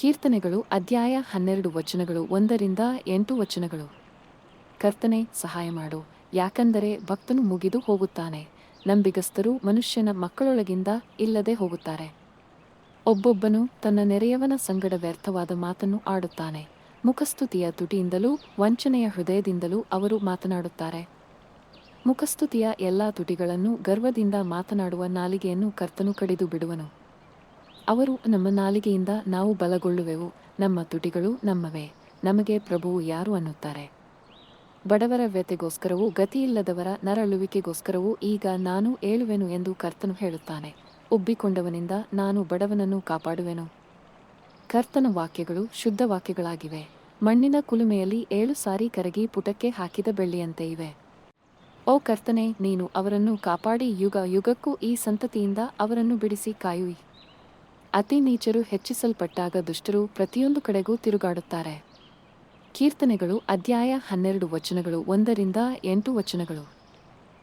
ಕೀರ್ತನೆಗಳು ಅಧ್ಯಾಯ ಹನ್ನೆರಡು ವಚನಗಳು ಒಂದರಿಂದ ಎಂಟು ವಚನಗಳು. ಕರ್ತನೆ, ಸಹಾಯ ಮಾಡು. ಯಾಕಂದರೆ ಭಕ್ತನು ಮುಗಿದು ಹೋಗುತ್ತಾನೆ. ನಂಬಿಗಸ್ತರು ಮನುಷ್ಯನ ಮಕ್ಕಳೊಳಗಿಂದ ಇಲ್ಲದೆ ಹೋಗುತ್ತಾರೆ. ಒಬ್ಬೊಬ್ಬನು ತನ್ನ ನೆರೆಯವನ ಸಂಗಡ ವ್ಯರ್ಥವಾದ ಮಾತನ್ನು ಆಡುತ್ತಾನೆ. ಮುಖಸ್ತುತಿಯ ತುಟಿಯಿಂದಲೂ ವಂಚನೆಯ ಹೃದಯದಿಂದಲೂ ಅವರು ಮಾತನಾಡುತ್ತಾರೆ. ಮುಖಸ್ತುತಿಯ ಎಲ್ಲಾ ತುಟಿಗಳನ್ನು ಗರ್ವದಿಂದ ಮಾತನಾಡುವ ನಾಲಿಗೆಯನ್ನು ಕರ್ತನು ಕಡಿದು ಬಿಡುವನು. ಅವರು ನಮ್ಮ ನಾಲಿಗೆಯಿಂದ ನಾವು ಬಲಗೊಳ್ಳುವೆವು. ನಮ್ಮ ತುಟಿಗಳು ನಮ್ಮವೇ. ನಮಗೆ ಪ್ರಭುವು ಯಾರು ಅನ್ನುತ್ತಾರೆ? ಬಡವರ ವ್ಯತೆಗೋಸ್ಕರವೂ ಗತಿಯಿಲ್ಲದವರ ನರಳುವಿಕೆಗೋಸ್ಕರವೂ ಈಗ ನಾನು ಏಳುವೆನು ಎಂದು ಕರ್ತನು ಹೇಳುತ್ತಾನೆ. ಉಬ್ಬಿಕೊಂಡವನಿಂದ ನಾನು ಬಡವನನ್ನು ಕಾಪಾಡುವೆನು. ಕರ್ತನ ವಾಕ್ಯಗಳು ಶುದ್ಧ ವಾಕ್ಯಗಳಾಗಿವೆ. ಮಣ್ಣಿನ ಕುಲುಮೆಯಲ್ಲಿ ಏಳು ಸಾರಿ ಕರಗಿ ಪುಟಕ್ಕೆ ಹಾಕಿದ ಬೆಳ್ಳಿಯಂತೆ ಇವೆ. ಓ ಕರ್ತನೆ, ನೀನು ಅವರನ್ನು ಕಾಪಾಡಿ ಯುಗ ಯುಗಕ್ಕೂ ಈ ಸಂತತಿಯಿಂದ ಅವರನ್ನು ಬಿಡಿಸಿ ಕಾಯುವಿ. ಅತಿ ನೀಚರು ಹೆಚ್ಚಿಸಲ್ಪಟ್ಟಾಗ ದುಷ್ಟರು ಪ್ರತಿಯೊಂದು ಕಡೆಗೂ ತಿರುಗಾಡುತ್ತಾರೆ. ಕೀರ್ತನೆಗಳು ಅಧ್ಯಾಯ ಹನ್ನೆರಡು ವಚನಗಳು ಒಂದರಿಂದ ಎಂಟು ವಚನಗಳು.